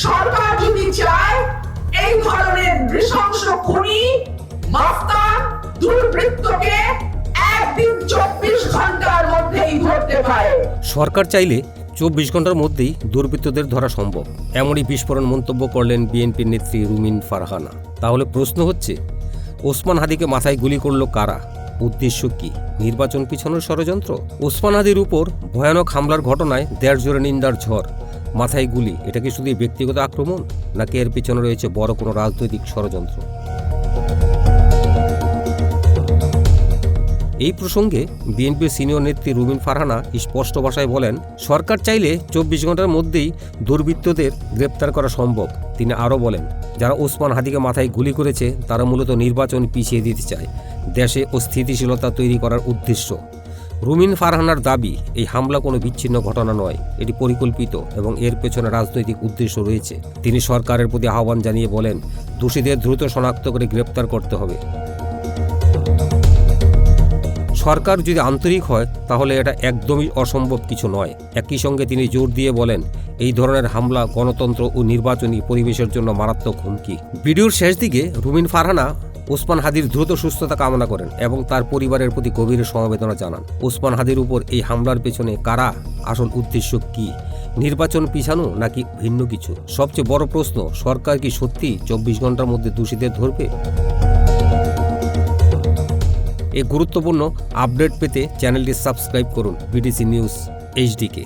সরকার যদি চায়, এই ধরনের নৃশংস খুনি, মাস্তান, দুর্বৃত্তকে একদিন চব্বিশ ঘণ্টার মধ্যেই ধরতে পারে। সরকার চাইলে চব্বিশ ঘণ্টার মধ্যেই দুর্বৃত্তদের ধরা সম্ভব। এমনই বিস্ফোরণ মন্তব্য করলেন বিএনপির নেত্রী রুমিন ফারহানা। তাহলে প্রশ্ন হচ্ছে, ওসমান হাদিকে মাথায় গুলি করল কারা? উদ্দেশ্য কি? নির্বাচন পিছানোর ষড়যন্ত্র? ওসমান হাদির উপর ভয়ানক হামলার ঘটনায় দেড় জোরে নিন্দার ঝড়। মাথায় গুলি। এটা কি শুধু ব্যক্তিগত আক্রমণ, নাকি এর পিছনে রয়েছে বড় কোনো রাজনৈতিক ষড়যন্ত্র? এই প্রসঙ্গে বিএনপির সিনিয়র নেত্রী রুবিন ফারহানা স্পষ্ট ভাষায় বলেন, সরকার চাইলে চব্বিশ ঘণ্টার মধ্যেই দুর্বৃত্তদের গ্রেপ্তার করা সম্ভব। তিনি আরও বলেন, যারা ওসমান হাদিকে মাথায় গুলি করেছে, তারা মূলত নির্বাচন পিছিয়ে দিতে চায়। দেশে অস্থিতিশীলতা তৈরি করার উদ্দেশ্য। রুমিন ফারহানার দাবি, এই হামলা কোনো বিচ্ছিন্ন ঘটনা নয়, এটি পরিকল্পিত এবং এর পেছনে রাজনৈতিক উদ্দেশ্য রয়েছে। তিনি সরকারের প্রতি আহ্বান জানিয়ে বলেন, দোষীদের দ্রুত শনাক্ত করে গ্রেপ্তার করতে হবে। সরকার যদি আন্তরিক হয়, তাহলে এটা একদমই অসম্ভব কিছু নয়। একই সঙ্গে তিনি জোর দিয়ে বলেন, এই ধরনের হামলা গণতন্ত্র ও নির্বাচনী পরিবেশের জন্য মারাত্মক হুমকি। ভিডিওর শেষ দিকে রুমিন ফারহানা ওসমান হাদির দ্রুত সুস্থতা কামনা করেন এবং তার পরিবারের প্রতি গভীর সমবেদনা জানান। ওসমান হাদির উপর এই হামলার পেছনে কারা? আসল উদ্দেশ্য কি? নির্বাচন পিছানো নাকি ভিন্ন কিছু? সবচেয়ে বড় প্রশ্ন, সরকার কি সত্যি চব্বিশ ঘণ্টার মধ্যে দোষীদের ধরবে? এই গুরুত্বপূর্ণ আপডেট পেতে চ্যানেলটি সাবস্ক্রাইব করুন বিডিসি নিউজ, এইচডিকে।